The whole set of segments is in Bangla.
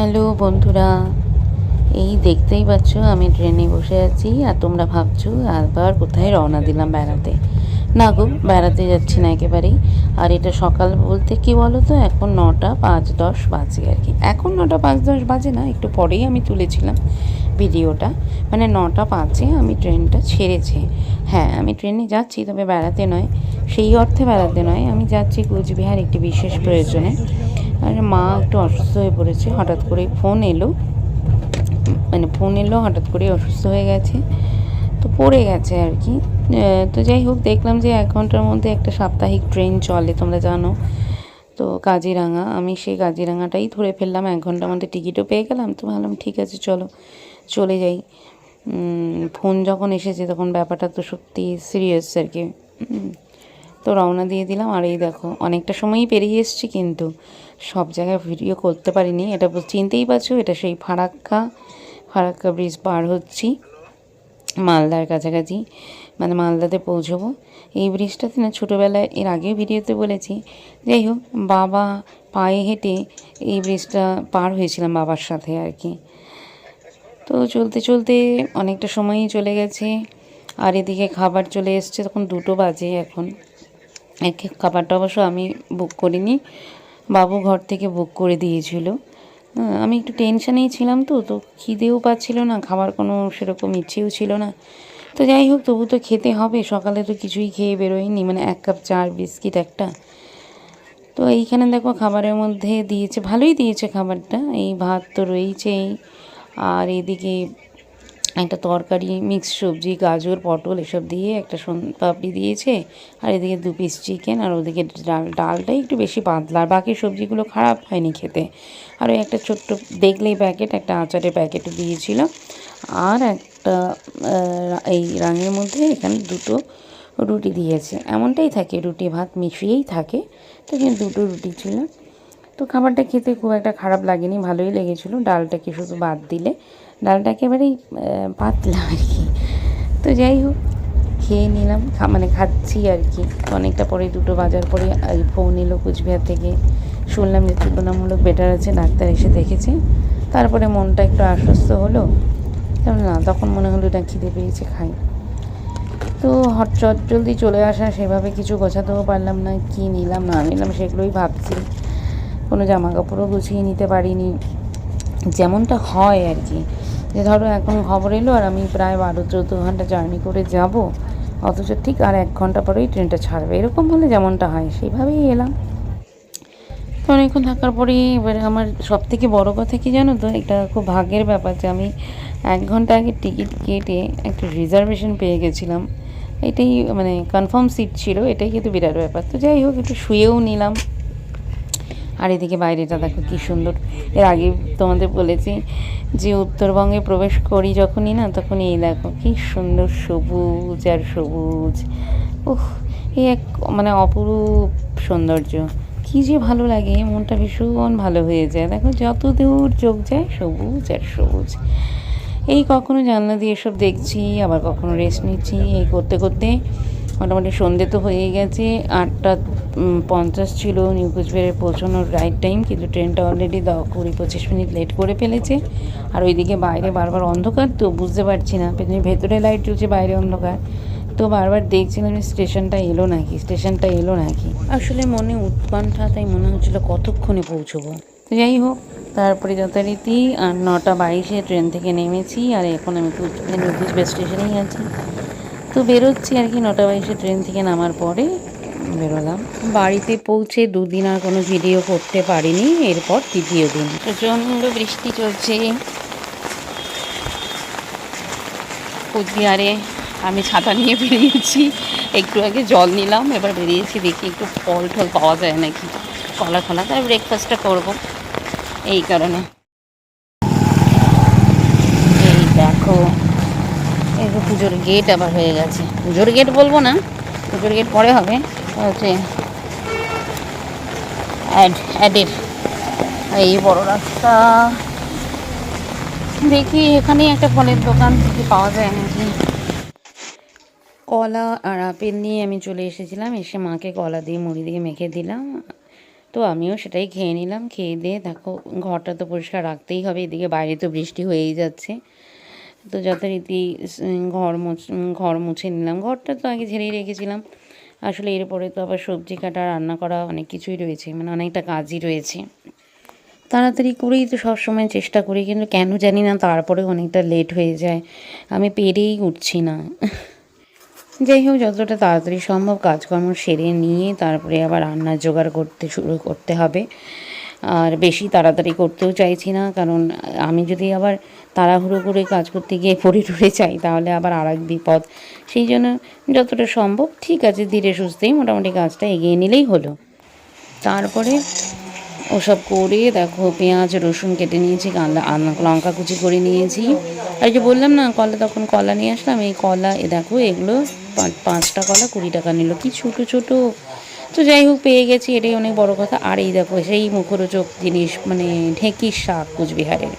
হ্যালো বন্ধুরা, এই দেখতেই পাচ্ছ আমি ট্রেনে বসে আছি আর তোমরা ভাবছ আবার কোথায় রওনা দিলাম বেড়াতে। না গো, বেড়াতে যাচ্ছি না একেবারেই। আর এটা সকাল বলতে কি বলো তো এখন নটা পাঁচ দশ বাজে আর কি। এখন নটা পাঁচ দশ বাজে না, একটু পরেই আমি তুলেছিলাম ভিডিওটা। মানে নটা পাঁচে আমি ট্রেনটা ছেড়েছে। হ্যাঁ আমি ট্রেনে যাচ্ছি, তবে বেড়াতে নয়। সেই অর্থে বেড়াতে নয়। আমি যাচ্ছি কুচবিহার একটি বিশেষ প্রয়োজনে। আর মা একটু অসুস্থ হয়ে পড়েছে, হঠাৎ করে ফোন এলো। মানে ফোন এলো, হঠাৎ করে অসুস্থ হয়ে গেছে। তো পড়ে গেছে আর কি। তো যাই হোক, দেখলাম যে এক ঘণ্টার মধ্যে একটা সাপ্তাহিক ট্রেন চলে, তোমরা জানো। তো কাজিরাঙা, আমি সেই কাজিরাঙাটাই ধরে ফেললাম, এক ঘণ্টার মধ্যে টিকিটও পেয়ে গেলাম। তো ভাবলাম, ঠিক আছে, চলো, চলে যাই। ফোন যখন এসেছে, তখন ব্যাপারটা তো সত্যি সিরিয়াস আর কি। তো রওনা দিয়ে দিলাম। আর এই দেখো, অনেকটা সময়ই পেরিয়ে এসেছি কিন্তু সব জায়গায় ভিডিও করতে পারিনি। এটা চিনতেই পারছ, এটা সেই ফারাক্কা ফারাক্কা ব্রিজ পার হচ্ছি মালদার কাছাকাছি। মানে মালদাতে পৌঁছবো। এই ব্রিজটাতে না ছোটোবেলায়, এর আগেও ভিডিওতে বলেছি, যাই হোক, বাবা পায়ে হেঁটে এই ব্রিজটা পার হয়েছিলাম বাবার সাথে আর কি। তো চলতে চলতে অনেকটা সময়ই চলে গেছে। আর এদিকে খাবার চলে এসছে, তখন দুটো বাজে এখন। এক খাবারটা অবশ্য আমি বুক করিনি। বাবু ঘর থেকে বুক করে দিয়েছিল। আমি একটু টেনশানেই ছিলাম তো তো খিদেও পাচ্ছিল না, খাবার কোনো সেরকম ইচ্ছেও ছিল না। তো যাই হোক, তবু তো খেতে হবে, সকালে তো কিছুই খেয়ে বেরোয়নি মানে এক কাপ চা আর বিস্কিট একটা। তো এইখানে দেখো খাবারের মধ্যে দিয়েছে, ভালোই দিয়েছে খাবারটা, এই ভাত তো রয়েছেই। আর এদিকে একটা তরকারি মিক্স সবজি, গাজর, পটল এসব দিয়ে একটা পাপড়ি দিয়েছে। আর এদিকে দু পিস চিকেন আর ওদিকে ডাল, ডালটাই একটু বেশি পাতলা। আর বাকি সবজিগুলো খারাপ হয়নি খেতে। আর ওই একটা ছোট্ট দেখলেই প্যাকেট একটা আচারের প্যাকেটও দিয়েছিল। আর একটা এই রাঙের মধ্যে এখানে দুটো রুটি দিয়েছে। এমনটাই থাকে, রুটি ভাত মিশিয়েই থাকে। তো দুটো রুটি ছিল। তো খাবারটা খেতে খুব একটা খারাপ লাগেনি, ভালোই লেগেছিলো। ডালটাকে শুধু বাদ দিলে? ডালটা একেবারেই পাতলা আর কি। তো যাই হোক, খেয়ে নিলাম। মানে খাচ্ছি আর কি। অনেকটা পরে, দুটো বাজার পরে ফোন এলো কুচবিহার থেকে। শুনলাম যে তুলনামূলক বেটার আছে, ডাক্তার এসে দেখেছে। তারপরে মনটা একটু আশ্বস্ত হলো। তেমন না, তখন মনে হলো এটা খিদে পেয়েছে, খাই। তো হট চট জলদি চলে আসা, সেভাবে কিছু গোছাতেও পারলাম না, কি নিলাম, না নিলাম, সেগুলোই ভাবছি। কোনো জামা কাপড়ও গুছিয়ে নিতে পারিনি। যেমনটা হয় আর কি। যে ধরো এখন খবর এলো আর আমি প্রায় বারো চৌদ্দ ঘণ্টা জার্নি করে যাব। অথচ ঠিক আর এক ঘণ্টা পরেই ট্রেনটা ছাড়বে। এরকম হলে যেমনটা হয়, সেইভাবেই এলাম। তো অনেকক্ষণ থাকার পরে এবারে আমার সব থেকে বড়ো কথা কি জানো তো? এটা খুব ভাগ্যের ব্যাপার যে আমি এক ঘণ্টা আগে টিকিট কেটে একটা রিজার্ভেশন পেয়ে গেছিলাম। এটাই মানে কনফার্ম সিট ছিল, এটাই কিন্তু বিরাট ব্যাপার। তো যাই হোক, একটু শুয়েও নিলাম। আর এদিকে বাইরেটা দেখো কি সুন্দর। এর আগে তোমাদের বলেছি যে উত্তরবঙ্গে প্রবেশ করি যখনই না তখন এই দেখো কি সুন্দর সবুজ আর সবুজ। উহ এই এক মানে অপরূপ সৌন্দর্য। কি যে ভালো লাগে, মনটা ভীষণ ভালো হয়ে যায়। দেখো যত দূর চোখ যায় সবুজ আর সবুজ। এই কখনো জানলা দিয়ে এসব দেখছি, আবার কখনো রেস্ট নিচ্ছি। এই করতে করতে মোটামুটি সন্ধে তো হয়ে গেছে আটটা পঞ্চাশ ছিল নিউ কুচবিহারে পৌঁছানোর রাইট টাইম কিন্তু ট্রেনটা অলরেডি দ কুড়ি পঁচিশ মিনিট লেট করে ফেলেছে। আর ওইদিকে বাইরে বারবার অন্ধকার তো বুঝতে পারছি না। ভেতরে লাইট জ্বলছে বাইরে অন্ধকার। তো বারবার দেখছিলাম যে স্টেশনটা এলো নাকি স্টেশনটা এলো নাকি। আসলে মনে উৎকণ্ঠা তাই মনে হচ্ছিল কতক্ষণে পৌঁছবো। যাই হোক তারপরে যথারীতি আর নটা বাইশে ট্রেন থেকে নেমেছি আর এখন আমি কুচবিহার স্টেশনেই আছি। তো বেরোচ্ছি আর কি, নটা বাইশে ট্রেন থেকে নামার পরে বেরোলাম। বাড়িতে পৌঁছে দুদিন আর কোনো ভিডিও করতে পারিনি, এরপর তৃতীয় দিন। প্রচণ্ড বৃষ্টি চলছে। কুচবিহারে আমি ছাতা নিয়ে বেরিয়েছি, একটু আগে জল নিলাম, এবার বেরিয়েছি, দেখি একটু ফল টল পাওয়া যায় নাকি। কলা ফলা তাই ব্রেকফাস্টটা করব। এই কারণে। এই দেখো পুজোর গেট আবার হয়ে গেছে। পুজোর গেট বলব না, পুজোর গেট পরে হবে। হচ্ছে অ্যাড অ্যাডের এই বড় রাস্তা। দেখি, এখানেই একটা ফলের দোকান থেকে পাওয়া যায় নাকি? কলা আর আপেল নিয়ে আমি চলে এসেছিলাম, এসে মাকে কলা দিয়ে, মুড়ি দিয়ে মেখে দিলাম। তো আমিও সেটাই খেয়ে নিলাম। খেয়ে দিয়ে দেখো, ঘরটা তো পরিষ্কার রাখতেই হবে, এদিকে বাইরে তো বৃষ্টি হয়েই যাচ্ছে। তো যথারীতি ঘর মুছ ঘর মুছে নিলাম। ঘরটা তো আগে ঝেড়েই রেখেছিলাম। আসলে এরপরে তো আবার সবজি কাটা, রান্না করা অনেক কিছুই রয়েছে মানে অনেকটা কাজই রয়েছে। তাড়াতাড়ি করেই তো সবসময় চেষ্টা করি, কিন্তু কেন জানি না তারপরে অনেকটা লেট হয়ে যায়। আমি পেরেই উঠছি না। যাই হোক, যতটা তাড়াতাড়ি সম্ভব কাজকর্ম সেরে নিয়ে তারপরে আবার রান্নার জোগাড় করতে শুরু করতে হবে। আর বেশি তাড়াতাড়ি করতেও চাইছি না, কারণ আমি যদি আবার তাড়াহুড়ো করে কাজ করতে গিয়ে পড়ে টরে চাই তাহলে আবার আর এক বিপদ। সেই জন্য যতটা সম্ভব, ঠিক আছে, ধীরে সুস্থেই মোটামুটি কাজটা এগিয়ে নিলেই হলো। তারপরে ওসব করে দেখো, পেঁয়াজ, রসুন কেটে নিয়েছি লঙ্কা কুচি করে নিয়েছি। আর যে বললাম না, কলা তখন কলা নিয়ে আসলাম, এই কলা, এ দেখো, এগুলো পাঁচ- পাঁচটা কলা কুড়ি টাকা নিল। কি ছোটো ছোটো তো যাই হোক, পেয়ে গেছি, এটাই অনেক বড় কথা। আর এই দেখো, সেই মুখরোচক জিনিস মানে ঢেঁকির শাক কুচবিহারের।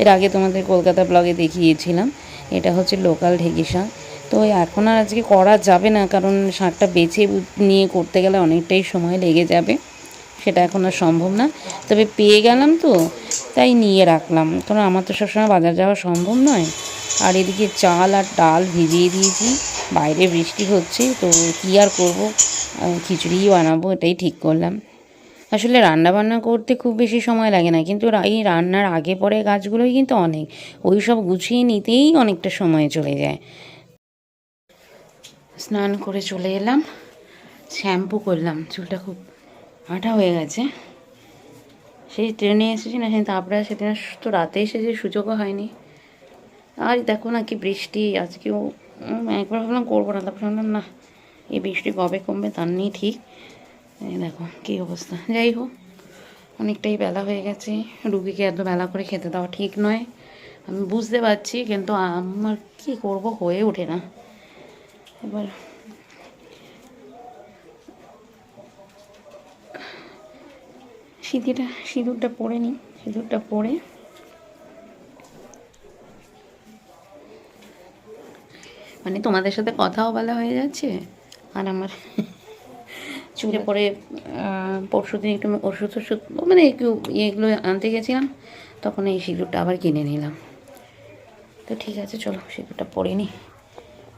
এর আগে তোমাদের কলকাতা ব্লগে দেখিয়েছিলাম, এটা হচ্ছে লোকাল ঢেঁকি শাক। তো এখন আর আজকে করা যাবে না, কারণ শাকটা বেছে নিয়ে করতে গেলে অনেকটাই সময় লেগে যাবে। সেটা এখন আর সম্ভব না। তবে পেয়ে গেলাম তো, তাই নিয়ে রাখলাম। কারণ আমার তো সবসময় বাজার যাওয়া সম্ভব নয়। আর এদিকে চাল আর ডাল ভিজিয়ে দিয়েছি, বাইরে বৃষ্টি হচ্ছে, তো কী আর করব? খিচুড়িই বানাবো, এটাই ঠিক করলাম। আসলে রান্না বান্না করতে খুব বেশি সময় লাগে না, কিন্তু এই রান্নার আগে পরে কাজগুলোই কিন্তু অনেক। ওই সব গুছিয়ে নিতেই অনেকটা সময় চলে যায়। স্নান করে চলে এলাম, শ্যাম্পু করলাম, চুলটা খুব আটা হয়ে গেছে। সেই ট্রেনে এসেছি না, সেই তারপরে সেদিন তো রাতে এসেছে সুযোগও হয়নি। আর দেখো না কি বৃষ্টি, আজকেও একবার ভাবলাম করব না, তারপর ভাবলাম না এই বৃষ্টি কবে কমবে তার নেই ঠিক। দেখো কী অবস্থা। যাই হোক, অনেকটাই বেলা হয়ে গেছে। রুগীকে এত বেলা করে খেতে দেওয়া ঠিক নয়। আমি বুঝতে পারছি, কিন্তু আমার কি করব হয়ে ওঠে না। এবার সিঁথিটা, সিঁদুরটা পরে নিই, সিঁদুরটা পরে। মানে তোমাদের সাথে কথাও বলা হয়ে যাচ্ছে? আর আমার চুলে পরে পরশু দিন একটু ওষুধ ওষুধ মানে একটু ইয়েগুলো আনতে গেছিলাম, তখন এই সিঁদুরটা আবার কিনে নিলাম। তো ঠিক আছে, চলো সিঁদুরটা পরে নিই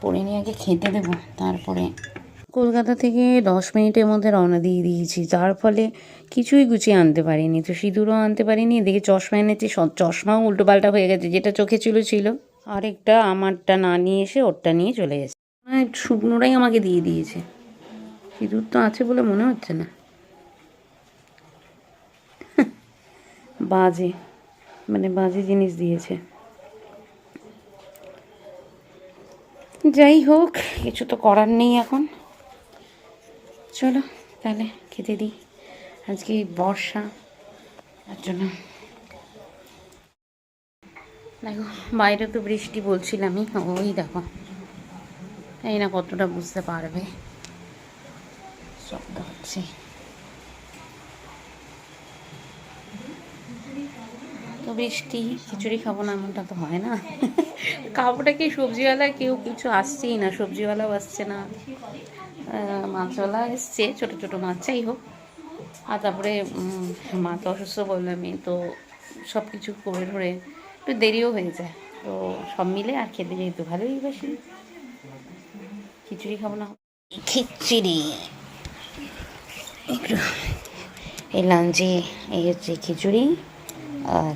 পরে নিয়ে আগে খেতে দেবো, তারপরে কলকাতা থেকে দশ মিনিটের মধ্যে রওনা দিয়ে দিয়েছি, যার ফলে কিছুই গুছিয়ে আনতে পারিনি, তো সিঁদুরও আনতে পারিনি, এদিকে চশমা এনেছি চশমাও উল্টোপাল্টা হয়ে গেছে, যেটা চোখে ছিল ছিল। আরেকটা আমারটা না নিয়ে এসে ওরটা নিয়ে চলে গেছে। শুকনোটাই আমাকে দিয়ে দিয়েছে। সিঁদুর তো আছে বলে মনে হচ্ছে না। বাজে। মানে বাজে জিনিস দিয়েছে। যাই হোক, কিছু তো করার নেই এখন। চলো, তাহলে খেতে দিই। আজকে বর্ষা, তার জন্য। দেখো, বাইরে তো বৃষ্টি বলছিলামই। ওই দেখো। এই না কতটা বুঝতে পারবে। শব্দ হচ্ছে। তো বৃষ্টি, খিচুড়ি খাব না এমনটা তো হয় না। খাবোটা কি সবজিওয়ালা? কেউ কিছু আসছেই না, সবজিওয়ালাও আসছে না। মাছওয়ালা এসছে, ছোটো ছোটো মাছ, যাই হোক। আর তারপরে মা তো অসুস্থ বললামই তো সব কিছু করে ধরে একটু দেরিও হয়ে যায়। তো সব মিলে আর খেতে যেহেতু ভালোই বাসি। খিচুড়ি খাব না? খিচুড়ি। এই লাঞ্চে এই হচ্ছে খিচুড়ি আর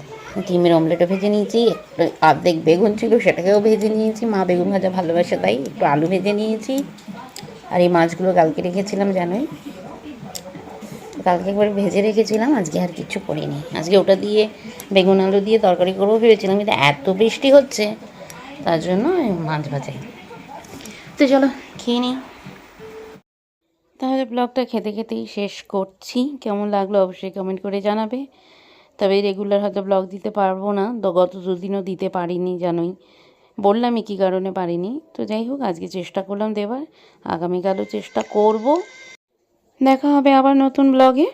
ডিমের অমলেটও ভেজে নিয়েছি, একটু অর্ধেক বেগুন ছিল সেটাকেও ভেজে নিয়েছি। মা বেগুন ভাজা ভালোবাসে, তাই একটু আলু ভেজে নিয়েছি। আর এই মাছগুলো কালকে রেখেছিলাম, জানোই? কালকে একবার ভেজে রেখেছিলাম, আজকে আর কিছু করিনি। আজকে ওটা দিয়ে বেগুন আলু দিয়ে তরকারি করব ভেবেছিলাম, কিন্তু এত বৃষ্টি হচ্ছে, তার জন্য মাছ ভাজাই। তো চলো খেয়ে নিই। তাহলে ব্লগটা খেতে খেতেই শেষ করছি। কেমন লাগল অবশ্যই কমেন্ট করে জানাবে। তবে রেগুলার হয়তো ব্লগ দিতে পারব না। তো গত দুদিনও দিতে পারিনি জানোই। বললামই কী কারণে পারিনি। তো যাই হোক, আজকে চেষ্টা করলাম দেবার। আগামীকালও চেষ্টা করব। দেখা হবে আবার নতুন ব্লগে।